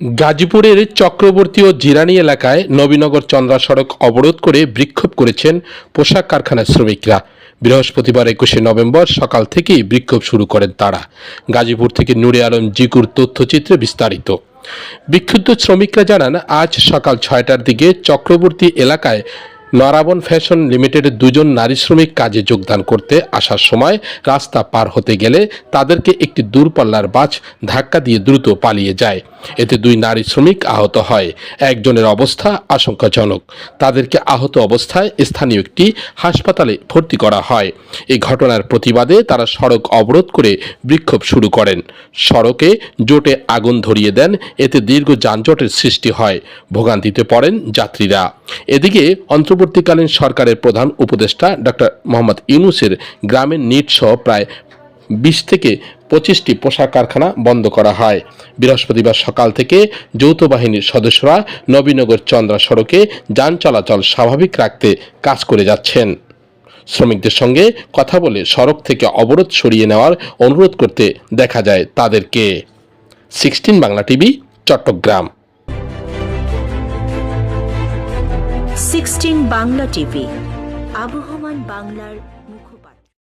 গাজীপুরের চক্রবর্তী ও জিরানি এলাকায় নবীনগর চন্দ্রা সড়ক অবরোধ করে বিক্ষোভ করেছেন পোশাক কারখানার শ্রমিকরা। বৃহস্পতিবার একুশে নভেম্বর সকাল থেকেই বিক্ষোভ শুরু করেন তারা। গাজীপুর থেকে নুরে আলম জিকুর তথ্যচিত্রে বিস্তারিত। বিক্ষুব্ধ শ্রমিকরা জানান, আজ সকাল ছয়টার দিকে চক্রবর্তী এলাকায় নরাবন ফ্যাশন লিমিটেডের দুজন নারী শ্রমিক কাজে যোগদান করতে আসার সময় রাস্তা পার হতে গেলে তাদেরকে একটি দূরপাল্লার বাস ধাক্কা দিয়ে দ্রুত পালিয়ে যায়। এতে দুই নারী শ্রমিক আহত হয়। একজনের অবস্থা আশঙ্কাজনক। তাদেরকে আহত অবস্থায় স্থানীয় একটি হাসপাতালে ভর্তি করা হয়। এই ঘটনার প্রতিবাদে তারা সড়ক অবরোধ করে বিক্ষোভ শুরু করেন। সড়কে জোটে আগুন ধরিয়ে দেন। এতে দীর্ঘ যানজটের সৃষ্টি হয়। ভোগান্তিতে পড়েন যাত্রীরা। এদিকে অন্তর্বর্তীকালীন সরকারের প্রধান উপদেষ্টা ডক্টর মোহাম্মদ ইউনুসের গ্রামের নিট সহ প্রায় বিশ থেকে পঁচিশটি পোশাক কারখানা বন্ধ করা হয়। বৃহস্পতিবার সকাল থেকে যৌথ বাহিনীর সদস্যরা নবীনগর চন্দ্রা সড়কে যান চলাচল স্বাভাবিক রাখতে কাজ করে যাচ্ছেন। শ্রমিকদের সঙ্গে কথা বলে সড়ক থেকে অবরোধ সরিয়ে নেওয়ার অনুরোধ করতে দেখা যায় তাদেরকে। Sixteen Bangla TV, Chattogram. Sixteen Bangla TV আবহমান বাংলার মুখপাত্র